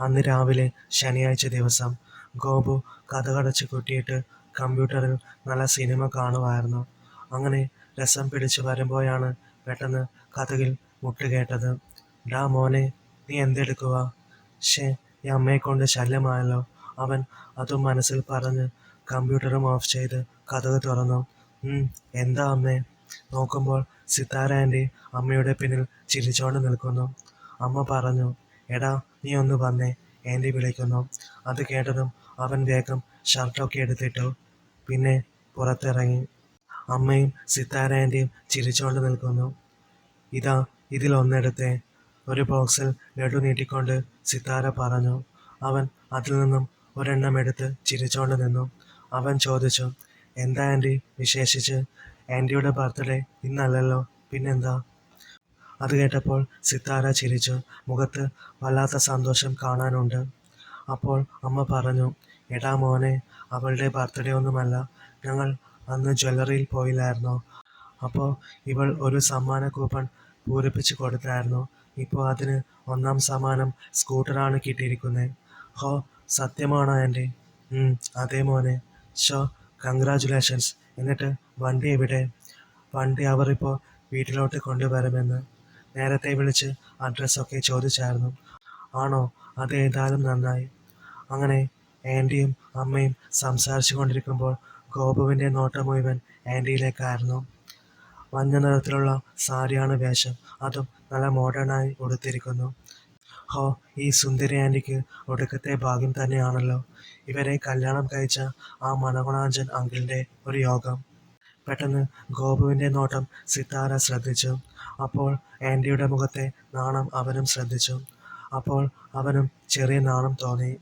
അന്ന് രാവിലെ ശനിയാഴ്ച ദിവസം ഗോപു കഥകടച്ച് കൊട്ടിയിട്ട് കമ്പ്യൂട്ടറിൽ നല്ല സിനിമ കാണുമായിരുന്നു. അങ്ങനെ രസം പിടിച്ചു വരുമ്പോഴാണ് പെട്ടെന്ന് കഥകിൽ മുട്ടുകേട്ടത്. ഡാ മോനെ നീ എന്തെടുക്കുക ഷേ ഈ അമ്മയെ കൊണ്ട് ശല്യമായല്ലോ. അവൻ അതും മനസ്സിൽ പറഞ്ഞ് കമ്പ്യൂട്ടറും ഓഫ് ചെയ്ത് കഥക് തുറന്നു. എന്താ അമ്മേ? നോക്കുമ്പോൾ സിത്താര ആന്റി അമ്മയുടെ പിന്നിൽ ചിരിച്ചോണ്ട് നിൽക്കുന്നു. അമ്മ പറഞ്ഞു എടാ നീ ഒന്ന് വന്നേ. ആന്റി വിളിക്കുന്നു. അത് കേട്ടതും അവൻ വേഗം ഷർട്ടൊക്കെ എടുത്തിട്ടു പിന്നെ പുറത്തിറങ്ങി. അമ്മയും സിത്താര ആന്റിയും ചിരിച്ചുകൊണ്ട് നിൽക്കുന്നു. ഇതാ ഇതിലൊന്നെടുത്തേ ഒരു ബോക്സിൽ ലഡു നീട്ടിക്കൊണ്ട് സിത്താര പറഞ്ഞു. അവൻ അതിൽ നിന്നും ഒരെണ്ണം എടുത്ത് ചിരിച്ചുകൊണ്ട് നിന്നു. അവൻ ചോദിച്ചു എന്താ ആന്റി വിശേഷിച്ച്? ആന്റിയുടെ ബർത്ത്ഡേ ഇന്നല്ലല്ലോ. പിന്നെന്താ? അത് കേട്ടപ്പോൾ സിത്താര ചിരിച്ചു. മുഖത്ത് വല്ലാത്ത സന്തോഷം കാണാനുണ്ട്. അപ്പോൾ അമ്മ പറഞ്ഞു എടാ മോനെ അവളുടെ ബർത്ത്ഡേ ഒന്നുമല്ല. ഞങ്ങൾ അന്ന് ജ്വല്ലറിയിൽ പോയില്ലായിരുന്നു? അപ്പോൾ ഇവൾ ഒരു സമ്മാന കൂപ്പൺ പൂരിപ്പിച്ച് കൊടുത്തായിരുന്നു. ഇപ്പോൾ അതിന് ഒന്നാം സമ്മാനം സ്കൂട്ടറാണ് കിട്ടിയിരിക്കുന്നത് ഹോ സത്യമാണോ എന്റെ അതേ മോനെ. ഷോ കൺഗ്രാജുലേഷൻസ് എന്നിട്ട് വണ്ടി എവിടെ? വണ്ടി അവർ ഇപ്പോൾ വീട്ടിലോട്ട് കൊണ്ടുവരുമെന്ന്. നേരത്തെ വിളിച്ച് അഡ്രസ്സൊക്കെ ചോദിച്ചായിരുന്നു. ആണോ? അത് ഏതായാലും നന്നായി. അങ്ങനെ ആന്റിയും അമ്മയും സംസാരിച്ചു കൊണ്ടിരിക്കുമ്പോൾ ഗോപുവിന്റെ നോട്ടം മുഴുവൻ ആന്റിയിലേക്കായിരുന്നു മഞ്ഞ നിറത്തിലുള്ള സാരിയാണ് വേഷം. അതും നല്ല മോഡേണായി ഉടുത്തിരിക്കുന്നു. ഹോ ഈ സുന്ദരി ആന്റിക്ക് ഒടുക്കത്തെ ഭാഗ്യം തന്നെയാണല്ലോ. ഇവരെ കല്യാണം കഴിച്ച ആ മണകുണാഞ്ചൻ അങ്കിളിന്റെ ഒരു യോഗം. പെട്ടെന്ന് ഗോപുവിന്റെ നോട്ടം സിത്താര ശ്രദ്ധിച്ചു. അപ്പോൾ ആന്റിയുടെ മുഖത്തെ നാണം അവനും ശ്രദ്ധിച്ചു. അപ്പോൾ അവനും ചെറിയ നാണം തോന്നി.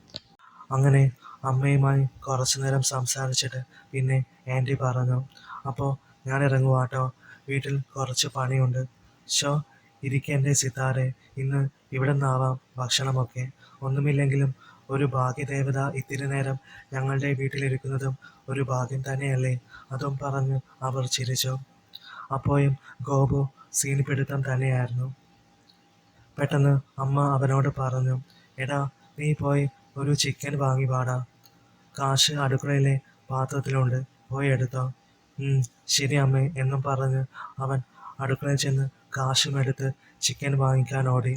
അങ്ങനെ അമ്മയുമായി കുറച്ചു നേരം സംസാരിച്ചിട്ട് പിന്നെ ആന്റി പറഞ്ഞു അപ്പോൾ ഞാൻ ഇറങ്ങുവാട്ടോ. വീട്ടിൽ കുറച്ച് പണിയുണ്ട്. ഷോ ഇരിക്കേണ്ടേ സിത്താരെ ഇന്ന് ഇവിടെ നിന്നാവാം ഭക്ഷണമൊക്കെ. ഒന്നുമില്ലെങ്കിലും ഒരു ഭാഗ്യദേവത ഇത്തിരി നേരം ഞങ്ങളുടെ വീട്ടിലിരിക്കുന്നതും ഒരു ഭാഗ്യം തന്നെയല്ലേ? അതും പറഞ്ഞ് അവർ ചിരിച്ചു. അപ്പോഴും ഗോപു സീനിപ്പിടുത്തം തന്നെയായിരുന്നു. പെട്ടെന്ന് അമ്മ അവനോട് പറഞ്ഞു എടാ നീ പോയി ഒരു ചിക്കൻ വാങ്ങി പാടാ. കാശ് അടുക്കളയിലെ പാത്രത്തിലുണ്ട് പോയി എടുത്തോ. ശരി അമ്മേ എന്നും പറഞ്ഞ് അവൻ അടുക്കളയിൽ ചെന്ന് കാശും എടുത്ത് ചിക്കൻ വാങ്ങിക്കാൻ ഓടി.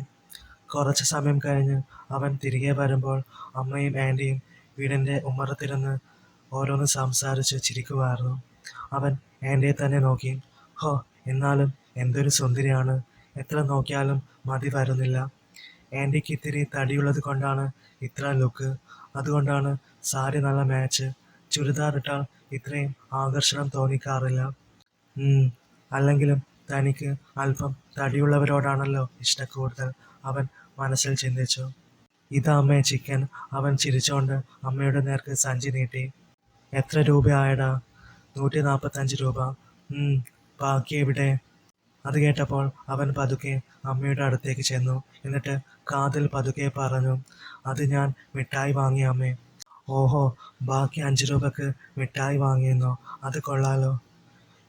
കുറച്ച് സമയം കഴിഞ്ഞ് അവൻ തിരികെ വരുമ്പോൾ അമ്മയും ആന്റിയും വീടിന്റെ ഉമ്മറത്തിരുന്ന് ഓരോന്ന് സംസാരിച്ച് ചിരിക്കുമായിരുന്നു. അവൻ ആന്റിയെ തന്നെ നോക്കി ഹോ എന്നാലും എന്തൊരു സുന്ദരിയാണ്. എത്ര നോക്കിയാലും മതി വരുന്നില്ല. ആന്റിക്ക് ഇത്തിരി തടിയുള്ളത് കൊണ്ടാണ് ഇത്ര ലുക്ക് അതുകൊണ്ടാണ് സാരി നല്ല മാച്ച് ചുരിദാർ ഇട്ടാൽ ഇത്രയും ആകർഷണം തോന്നിക്കാറില്ല. അല്ലെങ്കിലും തനിക്ക് അല്പം തടിയുള്ളവരോടാണല്ലോ ഇഷ്ടക്കൂടുതൽ. അവൻ മനസ്സിൽ ചിന്തിച്ചു. ഇതാ അമ്മേ ചിക്കൻ. അവൻ ചിരിച്ചുകൊണ്ട് അമ്മയുടെ നേർക്ക് സഞ്ചി നീട്ടി. എത്ര രൂപയായടാ? നൂറ്റി നാൽപ്പത്തഞ്ച് രൂപ ബാക്കി എവിടെ? അത് കേട്ടപ്പോൾ അവൻ പതുക്കെ അമ്മയുടെ അടുത്തേക്ക് ചെന്നു. എന്നിട്ട് കാതിൽ പതുക്കെ പറഞ്ഞു അത് ഞാൻ മിഠായി വാങ്ങിയ അമ്മേ. ഓഹോ ബാക്കി അഞ്ച് രൂപക്ക് മിഠായി വാങ്ങിയെന്നോ? അത് കൊള്ളാലോ.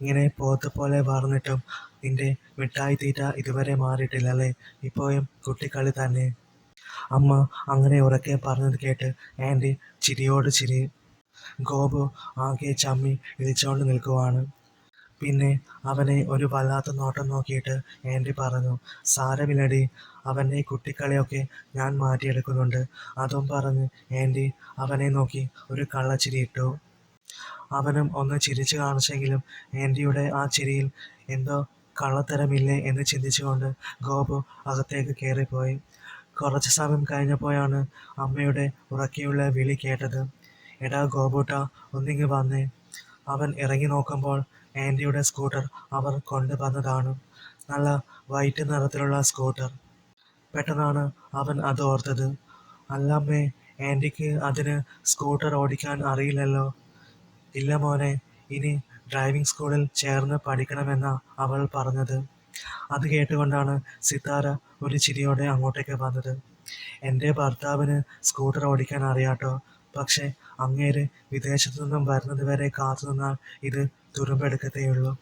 ഇങ്ങനെ പോത്ത് പോലെ വളർന്നിട്ടും നിന്റെ മിഠായി തീറ്റ ഇതുവരെ മാറിയിട്ടില്ല അല്ലേ ഇപ്പോഴും കുട്ടിക്കളി തന്നെ. അമ്മ അങ്ങനെ ഉറക്കെ പറഞ്ഞത് കേട്ട് ആന്റി ചിരിയോട് ചിരി. ഗോപു ആകെ ചമ്മി ഇളിച്ചോണ്ട് നിൽക്കുവാണ്. പിന്നെ അവനെ ഒരു വല്ലാത്ത നോട്ടം നോക്കിയിട്ട് ആന്റി പറഞ്ഞു സാരമില്ലടി അവന്റെ കുട്ടിക്കളിയൊക്കെ ഞാൻ മാറ്റിയെടുക്കുന്നുണ്ട്. അതും പറഞ്ഞ് ആന്റി അവനെ നോക്കി ഒരു കള്ളച്ചിരി ഇട്ടു. അവനും ഒന്ന് ചിരിച്ചു കാണിച്ചെങ്കിലും ആന്റിയുടെ ആ ചിരിയിൽ എന്തോ കള്ളത്തരമില്ലേ എന്ന് ചിന്തിച്ചുകൊണ്ട് ഗോപു അകത്തേക്ക് കയറിപ്പോയി. കുറച്ച് സമയം കഴിഞ്ഞപ്പോഴാണ് അമ്മയുടെ ഉറക്കിയുള്ള വിളി കേട്ടത്. എടാ ഗോപൂട്ട ഒന്നിങ്ങ് വന്നേ. അവൻ ഇറങ്ങി നോക്കുമ്പോൾ ആന്റിയുടെ സ്കൂട്ടർ അവർ കൊണ്ടുവന്നതാണ്. നല്ല വൈറ്റ് നിറത്തിലുള്ള സ്കൂട്ടർ. പെട്ടെന്നാണ് അവൻ അത് ഓർത്തത്. അല്ലമ്മേ ആന്റിക്ക് അതിന് സ്കൂട്ടർ ഓടിക്കാൻ അറിയില്ലല്ലോ. ഇല്ല മോനെ ഇനി ഡ്രൈവിംഗ് സ്കൂളിൽ ചേർന്ന് പഠിക്കണമെന്ന അവൾ പറഞ്ഞത്. അത് കേട്ടുകൊണ്ടാണ് സിത്താര ഒരു ചിരിയോടെ അങ്ങോട്ടേക്ക് വന്നത്. എന്റെ ഭർത്താവിന് സ്കൂട്ടർ ഓടിക്കാൻ അറിയാട്ടോ. പക്ഷേ അങ്ങേര് വിദേശത്തു നിന്നും വരുന്നത് വരെ കാത്തു നിന്നാൽ ഇത് തുരുമ്പെടുക്കത്തേയുള്ളൂ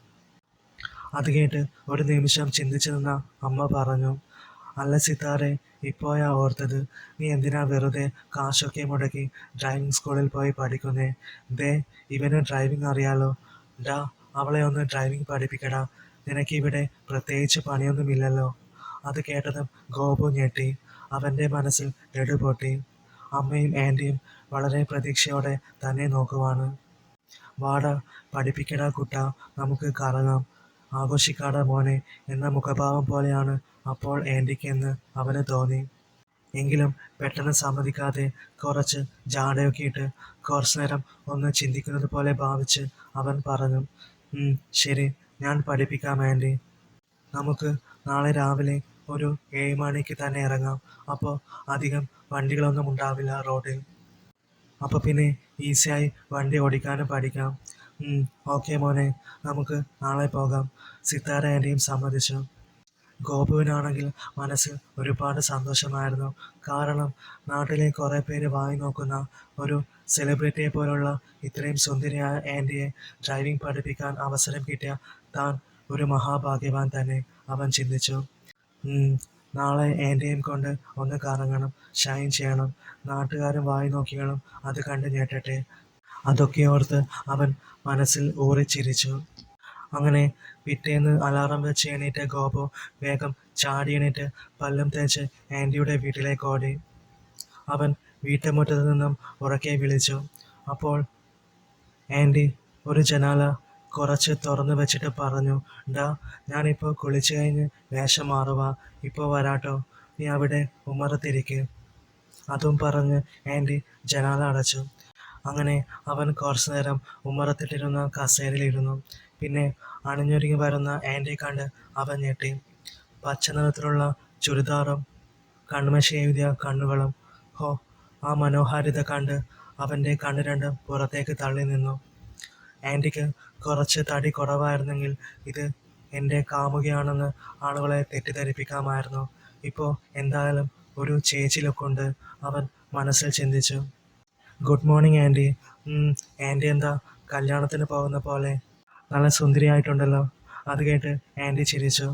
അത് കേട്ട് ഒരു നിമിഷം ചിന്തിച്ചു നിന്ന അമ്മ പറഞ്ഞു അല്ല സിത്താറെ ഇപ്പോഴാ ഓർത്തത് നീ എന്തിനാ വെറുതെ കാശൊക്കെ മുടക്കി ഡ്രൈവിംഗ് സ്കൂളിൽ പോയി പഠിക്കുന്നേ? ദേ ഇവന് ഡ്രൈവിംഗ് അറിയാലോ. ഡാ അവളെ ഒന്ന് ഡ്രൈവിംഗ് പഠിപ്പിക്കടാ. നിനക്ക് ഇവിടെ പ്രത്യേകിച്ച് പണിയൊന്നുമില്ലല്ലോ. അത് കേട്ടതും ഗോപു ഞെട്ടി അവന്റെ മനസ്സിൽ നെടുപൊട്ടി അമ്മയും ആന്റിയും വളരെ പ്രതീക്ഷയോടെ തന്നെ നോക്കുവാണ്. വാടാ പഠിപ്പിക്കടാ കുട്ട നമുക്ക് കറങ്ങാം. ആഘോഷിക്കാടാ മോനെ എന്ന മുഖഭാവം പോലെയാണ് അപ്പോൾ ആന്റിക്കെന്ന് അവന് തോന്നി. എങ്കിലും പെട്ടെന്ന് സമ്മതിക്കാതെ കുറച്ച് ജാടയൊക്കെ ഇട്ട് കുറച്ചു നേരം ഒന്ന് ചിന്തിക്കുന്നത് പോലെ ഭാവിച്ച് അവൻ പറഞ്ഞു ശരി ഞാൻ പഠിപ്പിക്കാം ആന്റി നമുക്ക് നാളെ രാവിലെ ഒരു ഏഴ് മണിക്ക് തന്നെ ഇറങ്ങാം. അപ്പോൾ അധികം വണ്ടികളൊന്നും ഉണ്ടാവില്ല റോഡിൽ. അപ്പോൾ പിന്നെ ഈസിയായി വണ്ടി ഓടിക്കാനും പഠിക്കാം. ഓക്കെ മോനെ. നമുക്ക് നാളെ പോകാം. സിത്താര എന്റെയും സമ്മതിച്ചു. ഗോപുവിനാണെങ്കിൽ മനസ്സിൽ ഒരുപാട് സന്തോഷമായിരുന്നു. കാരണം നാട്ടിലെ കുറേ പേര് വായി നോക്കുന്ന ഒരു സെലിബ്രിറ്റിയെ പോലുള്ള ഇത്രയും സുന്ദരിയായ ആന്റിയെ ഡ്രൈവിംഗ് പഠിപ്പിക്കാൻ അവസരം കിട്ടിയ താൻ ഒരു മഹാഭാഗ്യവാൻ തന്നെ. അവൻ ചിന്തിച്ചു. നാളെ എന്റെയും കൊണ്ട് ഒന്ന് കറങ്ങണം ഷൈൻ ചെയ്യണം നാട്ടുകാരും വായി നോക്കികളും അത് കണ്ട് ഞെട്ടട്ടെ. അതൊക്കെ ഓർത്ത് അവൻ മനസ്സിൽ ഊറിച്ചിരിച്ചു അങ്ങനെ പിറ്റേന്ന് അലാറം വെച്ച് എണീറ്റ ഗോപു വേഗം ചാടി എണീറ്റ് പല്ലും തേച്ച് ആന്റിയുടെ വീട്ടിലേക്ക് ഓടി. അവൻ വീട്ടുമുറ്റത്ത് നിന്നും ഉറക്കെ വിളിച്ചു. അപ്പോൾ ആന്റി ഒരു ജനാല കുറച്ച് തുറന്നു വെച്ചിട്ട് പറഞ്ഞു ഡാ ഞാനിപ്പോൾ കുളിച്ചു കഴിഞ്ഞ് വേഷം മാറുക ഇപ്പോൾ വരാട്ടോ. നീ അവിടെ ഉമ്മറത്തിരിക്ക് അതും പറഞ്ഞ് ആന്റി ജനാല അടച്ചു. അങ്ങനെ അവൻ കുറച്ചു നേരം ഉമ്മറത്തിട്ടിരുന്ന കസേരയിലിരുന്നു. പിന്നെ അണിഞ്ഞൊരുങ്ങി വരുന്ന ആന്റി കണ്ട് അവൻ ഞെട്ടി. പച്ച നിറത്തിലുള്ള ചുരിദാറും കൺമശി എഴുതിയ കണ്ണുകളും ഹോ ആ മനോഹാരിത കണ്ട് അവന്റെ കണ്ണ് രണ്ടും പുറത്തേക്ക് തള്ളി നിന്നു. ആന്റിക്ക് കുറച്ച് തടി കുറവായിരുന്നെങ്കിൽ ഇത് എന്റെ കാമുകയാണെന്ന് ആളുകളെ തെറ്റിദ്ധരിപ്പിക്കാമായിരുന്നു. ഇപ്പോൾ എന്തായാലും ഒരു ചേച്ചി ലുക്കുണ്ട് അവൻ മനസ്സിൽ ചിന്തിച്ചു. ഗുഡ് മോർണിംഗ് ആന്റി ആന്റി എന്താ കല്യാണത്തിന് പോകുന്ന പോലെ? നല്ല സുന്ദരിയായിട്ടുണ്ടല്ലോ. അത് കേട്ട് ആന്റി ചിരിച്ചു.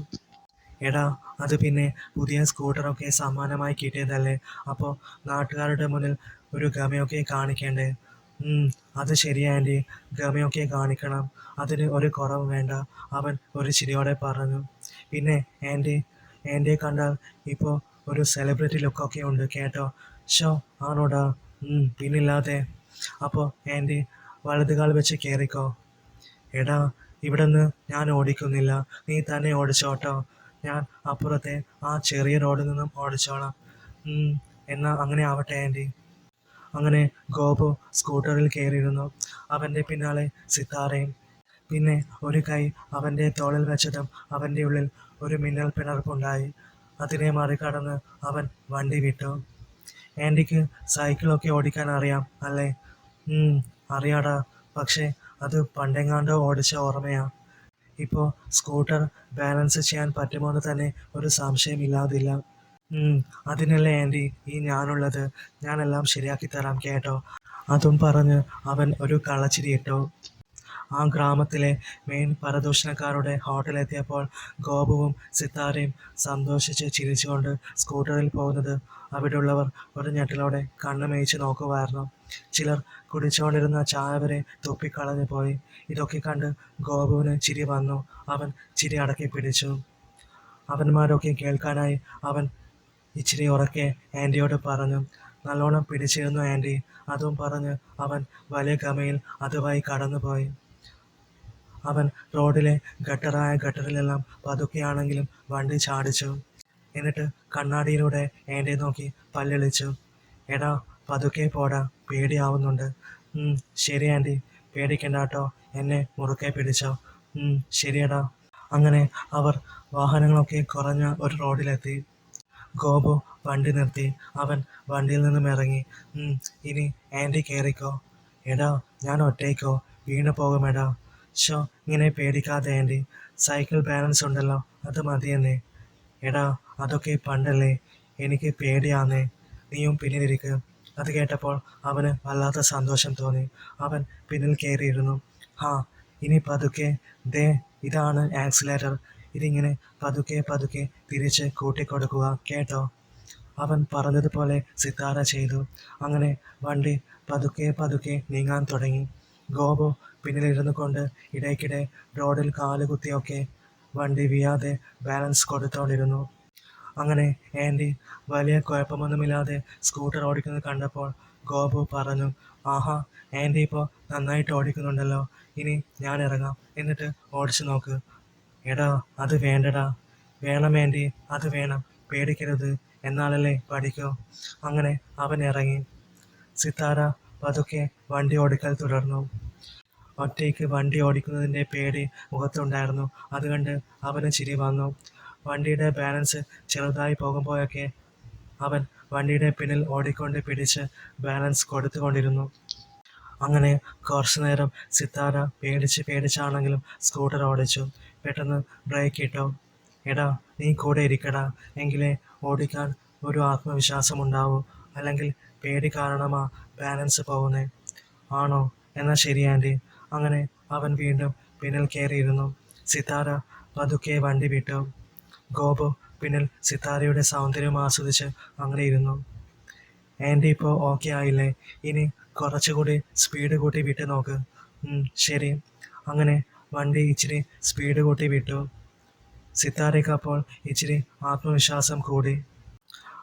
എടാ അത് പിന്നെ പുതിയ സ്കൂട്ടറൊക്കെ സമ്മാനമായി കിട്ടിയതല്ലേ? അപ്പോൾ നാട്ടുകാരുടെ മുന്നിൽ ഒരു ഗമയൊക്കെ കാണിക്കണ്ടേ? അത് ശരിയാ ഗമയൊക്കെ കാണിക്കണം. അതിന് ഒരു കുറവും വേണ്ട. അവൻ ഒരു ചിരിയോടെ പറഞ്ഞു. പിന്നെ ആന്റി ആന്റിയെ കണ്ടാൽ ഇപ്പോൾ ഒരു സെലിബ്രിറ്റി ലുക്കൊക്കെ ഉണ്ട് കേട്ടോ. ഷോ ആണോടാ? പിന്നില്ലാതെ. അപ്പോൾ ആന്റി വലതുകാൽ വെച്ച് കയറിക്കോ എടാ ഇവിടെ നിന്ന് ഞാൻ ഓടിക്കുന്നില്ല. നീ തന്നെ ഓടിച്ചോട്ടോ ഞാൻ അപ്പുറത്തെ ആ ചെറിയ റോഡിൽ നിന്നും ഓടിച്ചോളാം. എന്നാൽ എന്നാ അങ്ങനെ ആവട്ടെ ആന്റി അങ്ങനെ ഗോപു സ്കൂട്ടറിൽ കയറിയിരുന്നു. അവന്റെ പിന്നാലെ സിത്താറയും പിന്നെ ഒരു കൈ അവന്റെ തോളിൽ വെച്ചതും അവന്റെ ഉള്ളിൽ ഒരു മിന്നൽ പിണർപ്പുണ്ടായി അതിനെ മറികടന്ന് അവൻ വണ്ടി വിട്ടു. ആന്റിക്ക് സൈക്കിളൊക്കെ ഓടിക്കാൻ അറിയാം അല്ലേ? അറിയാടാ. പക്ഷേ അത് പണ്ടെങ്ങാണ്ടോ ഓടിച്ച ഓർമ്മയാ. ഇപ്പോൾ സ്കൂട്ടർ ബാലൻസ് ചെയ്യാൻ പറ്റുമോ എന്ന് തന്നെ ഒരു സംശയമില്ലാതില്ല അതിനല്ലേ ആന്റി ഈ ഞാനുള്ളത്. ഞാനെല്ലാം ശരിയാക്കി തരാം കേട്ടോ. അതും പറഞ്ഞ് അവൻ ഒരു കള്ളച്ചിരി ഇട്ടു. ആ ഗ്രാമത്തിലെ മെയിൻ പരദൂഷണക്കാരുടെ ഹോട്ടലെത്തിയപ്പോൾ ഗോപുവും സിത്താരയും സന്തോഷിച്ച് ചിരിച്ചുകൊണ്ട് സ്കൂട്ടറിൽ പോകുന്നത് അവിടെയുള്ളവർ ഒരു ഞെട്ടലോടെ കണ്ണു മേയിച്ച് നോക്കുമായിരുന്നു ചിലർ കുടിച്ചുകൊണ്ടിരുന്ന ചായ വരെ തുപ്പിക്കളഞ്ഞു പോയി. ഇതൊക്കെ കണ്ട് ഗോപുവിന് ചിരി വന്നു. അവൻ ചിരി അടക്കി പിടിച്ചു. അവന്മാരൊക്കെ കേൾക്കാനായി അവൻ ഇച്ചിരി ഉറക്കെ ആന്റിയോട് പറഞ്ഞു നല്ലോണം പിടിച്ചിരുന്നു ആന്റി അതും പറഞ്ഞ് അവൻ വലിയ ഗമയിൽ അതുമായി കടന്നുപോയി. അവൻ റോഡിലെ ഗട്ടറായ ഗട്ടറിലെല്ലാം പതുക്കെയാണെങ്കിലും വണ്ടി ചാടിച്ചു. എന്നിട്ട് കണ്ണാടിയിലൂടെ ആന്റിയെ നോക്കി പല്ലിളിച്ചു. എടാ പതുക്കെ പോടാ പേടിയാവുന്നുണ്ട്. ശരി ആന്റി പേടിക്കണ്ട കേട്ടോ എന്നെ മുറുക്കെ പിടിച്ചോ. ശരിയടാ. അങ്ങനെ അവർ വാഹനങ്ങളൊക്കെ കുറഞ്ഞ ഒരു റോഡിലെത്തി. ഗോപു വണ്ടി നിർത്തി. അവൻ വണ്ടിയിൽ നിന്നും ഇറങ്ങി. ഇനി ആന്റി കയറിക്കോ എടാ ഞാൻ ഒറ്റയ്ക്കോ? വീണു പോകുമെടാ. ഷോ ഇങ്ങനെ പേടിക്കാതെ ആന്റി സൈക്കിൾ ബാലൻസ് ഉണ്ടല്ലോ അത് മതിയെന്നേ. എടാ അതൊക്കെ പണ്ടല്ലേ. എനിക്ക് പേടിയാന്നേ. നീയും പിന്നിലിരിക്കുക അത് കേട്ടപ്പോൾ അവന് വല്ലാത്ത സന്തോഷം തോന്നി. അവൻ പിന്നിൽ കയറിയിരുന്നു ഹാ ഇനി പതുക്കെ. ദേ ഇതാണ് ആക്സിലേറ്റർ. ഇതിങ്ങനെ പതുക്കെ പതുക്കെ തിരിച്ച് കൂട്ടിക്കൊടുക്കുക കേട്ടോ. അവൻ പറഞ്ഞതുപോലെ സിത്താര ചെയ്തു. അങ്ങനെ വണ്ടി പതുക്കെ പതുക്കെ നീങ്ങാൻ തുടങ്ങി. ഗോപു പിന്നിലിരുന്നു കൊണ്ട് ഇടയ്ക്കിടെ റോഡിൽ കാലുകുത്തിയൊക്കെ വണ്ടി വിയാതെ ബാലൻസ് കൊടുത്തോണ്ടിരുന്നു. അങ്ങനെ ആന്റി വലിയ കുഴപ്പമൊന്നുമില്ലാതെ സ്കൂട്ടർ ഓടിക്കുന്നത് കണ്ടപ്പോൾ ഗോപു പറഞ്ഞു ആഹാ ആന്റി ഇപ്പോൾ നന്നായിട്ട് ഓടിക്കുന്നുണ്ടല്ലോ. ഇനി ഞാൻ ഇറങ്ങാം. എന്നിട്ട് ഓടിച്ചു നോക്ക്. എടാ അത് വേണ്ടടാ. വേണമേന്റെ അത് വേണം. പേടിക്കരുത്. എന്നാലല്ലേ പഠിക്കോ. അങ്ങനെ അവൻ ഇറങ്ങി. സിത്താര പതുക്കെ വണ്ടി ഓടിക്കൽ തുടർന്നു. ഒറ്റയ്ക്ക് വണ്ടി ഓടിക്കുന്നതിന്റെ പേടി മുഖത്തുണ്ടായിരുന്നു. അതുകൊണ്ട് അവന് ചിരി വന്നു. വണ്ടിയുടെ ബാലൻസ് ചെറുതായി പോകുമ്പോഴൊക്കെ അവൻ വണ്ടിയുടെ പിന്നിൽ ഓടിക്കൊണ്ട് പിടിച്ച് ബാലൻസ് കൊടുത്തുകൊണ്ടിരുന്നു. അങ്ങനെ കുറച്ചു നേരം സിത്താര പേടിച്ച് പേടിച്ചാണെങ്കിലും സ്കൂട്ടർ ഓടിച്ചു. പെട്ടെന്ന് ബ്രേക്ക് ഇട്ടു. എടാ നീ കൂടെ ഇരിക്കടാ. എങ്കിലേ ഓടിക്കാൻ ഒരു ആത്മവിശ്വാസം ഉണ്ടാവൂ അല്ലെങ്കിൽ പേടി കാരണമാ ബാലൻസ് പോകുന്നേ. ആണോ? എന്നാൽ ശരി ആന്റി അങ്ങനെ അവൻ വീണ്ടും പിന്നിൽ കയറിയിരുന്നു. സിത്താര പതുക്കെ വണ്ടി വിട്ടു. ഗോപു പിന്നിൽ സിത്താരയുടെ സൗന്ദര്യം ആസ്വദിച്ച് അങ്ങനെ ഇരുന്നു. ആന്റി ഇപ്പോൾ ഓക്കെ ആയില്ലേ? ഇനി കുറച്ചുകൂടി സ്പീഡ് കൂട്ടി വിട്ട് നോക്ക്. ശരി. അങ്ങനെ വണ്ടി ഇച്ചിരി സ്പീഡ് കൂട്ടി വിട്ടു. സിത്താരയ്ക്ക് അപ്പോൾ ഇച്ചിരി ആത്മവിശ്വാസം കൂടി.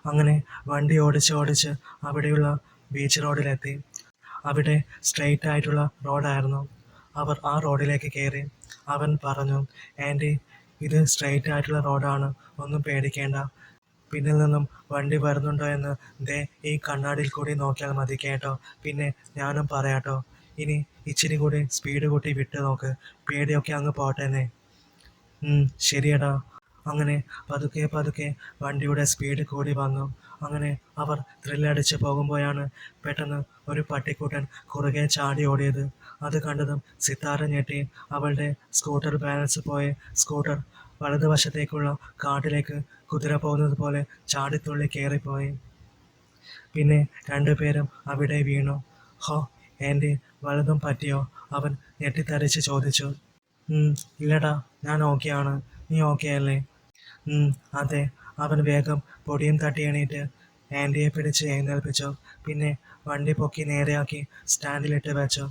അങ്ങനെ വണ്ടി ഓടിച്ച് ഓടിച്ച് അവിടെയുള്ള ബീച്ച് റോഡിലെത്തി അവിടെ സ്ട്രെയിറ്റ് ആയിട്ടുള്ള റോഡായിരുന്നു അവർ ആ റോഡിലേക്ക് കയറി അവൻ പറഞ്ഞു ആന്റി ഇത് സ്ട്രെയിറ്റ് ആയിട്ടുള്ള റോഡാണ് ഒന്നും പേടിക്കേണ്ട. പിന്നിൽ നിന്നും വണ്ടി വരുന്നുണ്ടോ എന്ന് ദേ ഈ കണ്ണാടിയിൽ കൂടി നോക്കിയാൽ മതി കേട്ടോ. പിന്നെ ഞാനും പറയാട്ടോ ഇനി ഇച്ചിരി കൂടി സ്പീഡ് കൂട്ടി വിട്ട് നോക്ക്. പേടിയൊക്കെ അങ്ങ് പോട്ടേനെ ശരിയടാ. അങ്ങനെ പതുക്കെ പതുക്കെ വണ്ടിയുടെ സ്പീഡ് കൂടി വന്നു. അങ്ങനെ അവർ ത്രില്ലടിച്ച് പോകുമ്പോഴാണ് പെട്ടെന്ന് ഒരു പട്ടിക്കൂട്ടൻ കുറുകെ ചാടി ഓടിയത്. അത് കണ്ടതും സിത്താര ഞെട്ടി അവളുടെ സ്കൂട്ടർ ബാലൻസ് പോയി സ്കൂട്ടർ വലതുവശത്തേക്കുള്ള കാട്ടിലേക്ക് കുതിര പോകുന്നത് പോലെ ചാടിത്തുള്ളി കയറിപ്പോയി പിന്നെ രണ്ടുപേരും അവിടെ വീണു. ഹോ എന്റെ വലതും പറ്റിയോ? അവൻ ഞെട്ടിത്തരിച്ച് ചോദിച്ചു. ഇല്ലടാ ഞാൻ ഓക്കെയാണ് നീ ഓക്കെ അല്ലേ? അതെ. അവൻ വേഗം പൊടിയും തട്ടി എണീറ്റ് ആന്റിയെ പിടിച്ച് എഴുന്നേൽപ്പിച്ചു. പിന്നെ വണ്ടി പൊക്കി നേരെയാക്കി സ്റ്റാൻഡിലിട്ട് വെച്ചു.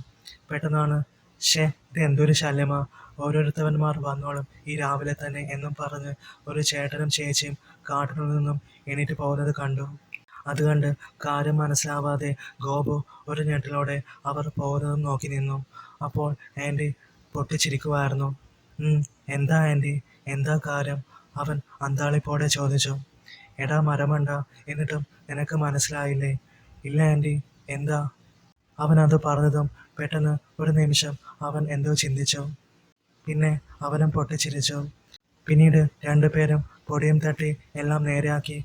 പെട്ടെന്നാണ് ഷേ ഇത് എന്തൊരു ശല്യമാ? ഓരോരുത്തവന്മാർ വന്നോളും. ഈ രാവിലെ തന്നെ എന്നും പറഞ്ഞ് ഒരു ചേട്ടനും ചേച്ചിയും കാട്ടിൽ നിന്നും എണീറ്റ് പോകുന്നത് കണ്ടു. അത് കാര്യം മനസ്സിലാവാതെ ഗോപു ഒരു ഞെട്ടിലോടെ അവർ പോകുന്നതും നോക്കി നിന്നു. അപ്പോൾ ആന്റി പൊട്ടിച്ചിരിക്കുമായിരുന്നു "ഉം, എന്താ ആന്റി എന്താ കാര്യം? അവൻ അന്താളിപ്പോടെ ചോദിച്ചു. എടാ മരമണ്ട എന്നിട്ടും നിനക്ക് മനസ്സിലായില്ലേ? ഇല്ല ആന്റി എന്താ? അവൻ അത് പറഞ്ഞതും പെട്ടെന്ന് ഒരു നിമിഷം അവൻ എന്തോ ചിന്തിച്ചു. പിന്നെ അവനും പൊട്ടിച്ചിരിച്ചു. പിന്നീട് രണ്ടുപേരും പൊടിയും തട്ടി എല്ലാം നേരെയാക്കി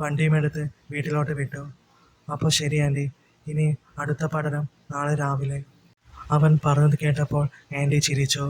വണ്ടിയുമെടുത്ത് വീട്ടിലോട്ട് വിട്ടു. അപ്പോൾ ശരി ആന്റി ഇനി അടുത്ത പഠനം നാളെ രാവിലെ. അവൻ പറഞ്ഞത് കേട്ടപ്പോൾ ആന്റി ചിരിച്ചു.